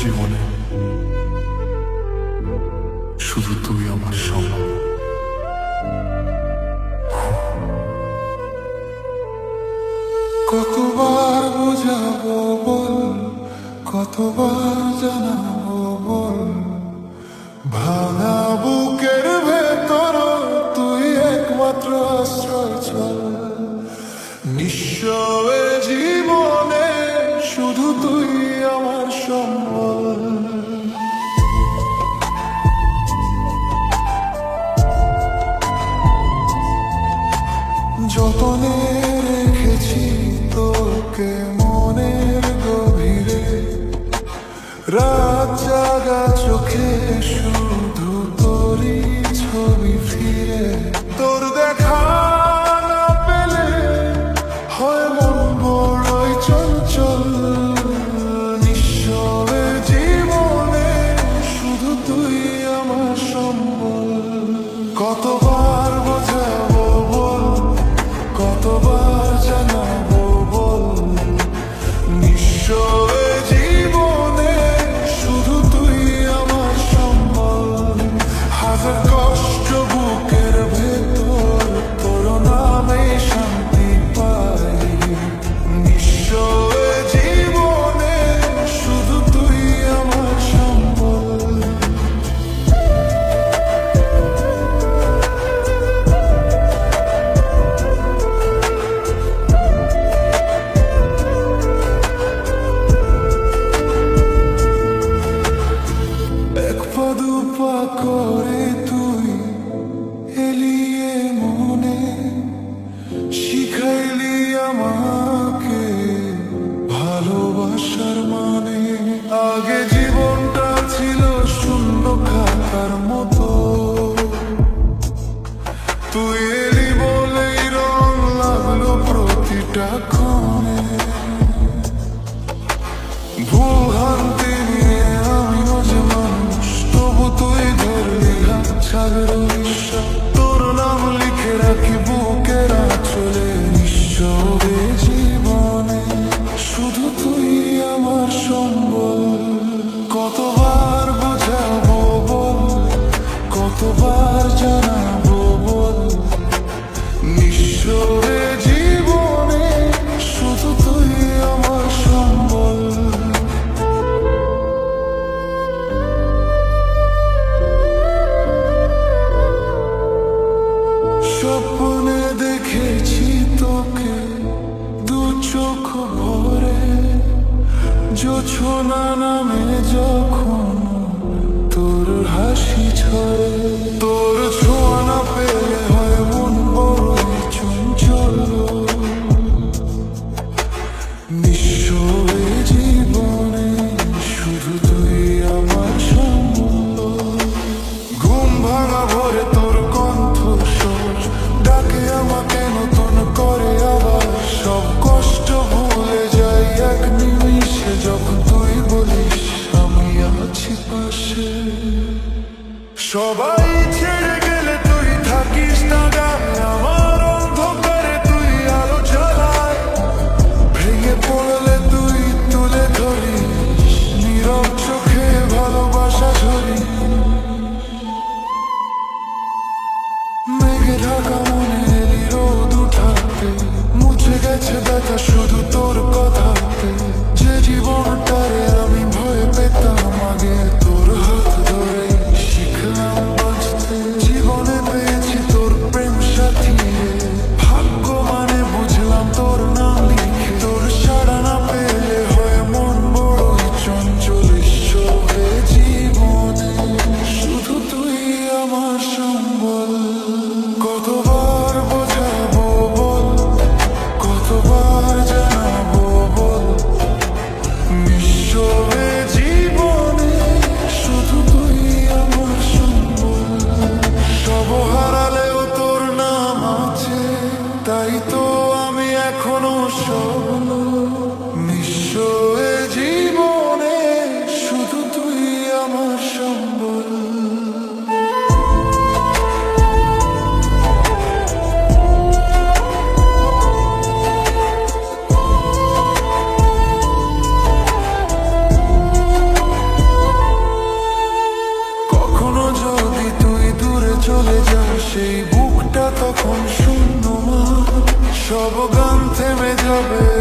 জীবনে। শুধু তুই আমার সম্ভব কতবার বোঝাবো বল কতবার জানাব শুধু তুই আমার সম্বল। যতনে কতবার তুই এলি বলেই রং লাগল প্রতিটা ক্ষণে ভুল ভ্রান্তি নিয়ে আমিও যে মানুষ তবু তুই ধরলি হাত ছাগর তোর নাম লিখে রাখি জোছনা নামে যখন তোর হাসি ছড়ে? তোর ছোঁয়া না পেলে হয় মন বড় চঞ্চল। নিঃস্বে জীবনে শুধু তুই আমার সম্বল। ঘুম ভাঙা ভরে তোর কণ্ঠ ডাকে আমাকে নতুন করে আবার সব সবাই ছেড়ে গেলে তুই থাকিস না আমার অন্ধকারে তুই আলো জ্বালায়। ভেঙে পড়লে তুই তুলে ধরিস। নীরব চোখে ভালোবাসা ঝরিস মেঘে ঢাকা মনে এলি রোদ উঠাতে। মুছে গেছে ব্যথা শুধু তোর সব গান থেমে যাবে।